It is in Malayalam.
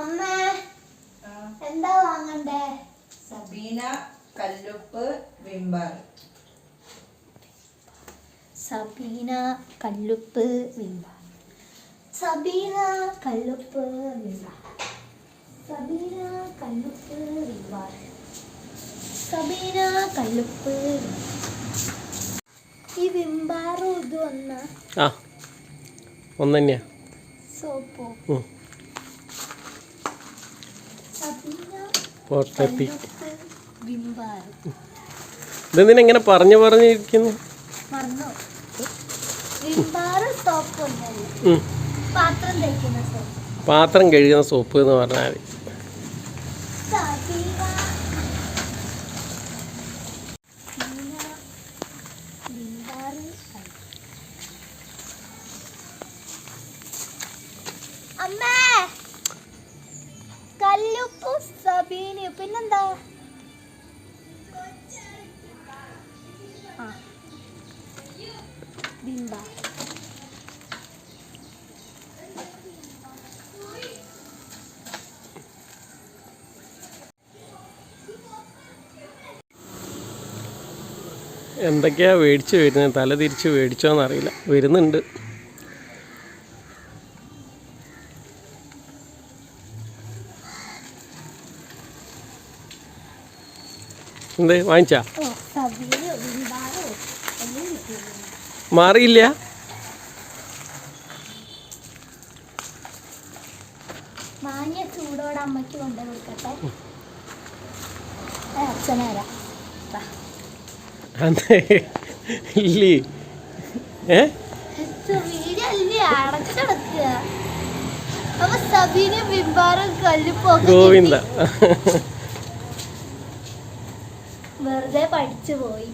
അമ്മ എന്താ വാങ്ങണ്ടേ? സബീന കല്ലുപ്പ് വിംബാർ സബീന കല്ലുപ്പ് വിമ്പാർ. സബീന കല്ലുപ്പ് വിമ്പ സബീന കല്ലുപ്പ് വിമ്പ സബീന കല്ലുപ്പ് ഈ വിമ്പാറും ഇത് വന്ന? ആ ഒന്നു തന്നെയാ സോപ്പോ ഇതെന്തിനാ ഇങ്ങനെ പറഞ്ഞു പറഞ്ഞിരിക്കുന്നു. പാത്രം കഴുകുന്ന സോപ്പ് എന്ന് പറഞ്ഞാൽ അമ്മേ! സബീന പിന്നെന്താ? ബിംബ. എന്തൊക്കെയാ മേടിച്ച് വരുന്നത്? തല തിരിച്ച് മേടിച്ചോന്നറിയില്ല. വരുന്നുണ്ട്. എന്ത്? വാങ്ങിച്ചാ? മാറിയില്ല? മാങ്ങിയ ചൂടോടെ അമ്മയ്ക്ക് കൊണ്ടു കൊടുക്കട്ടെ. ഏ, അച്ഛനേരാ ദാ. അതെ. ഇല്ലേ? ഏ? ഇത് വെറുതെ പഠിച്ചു പോയി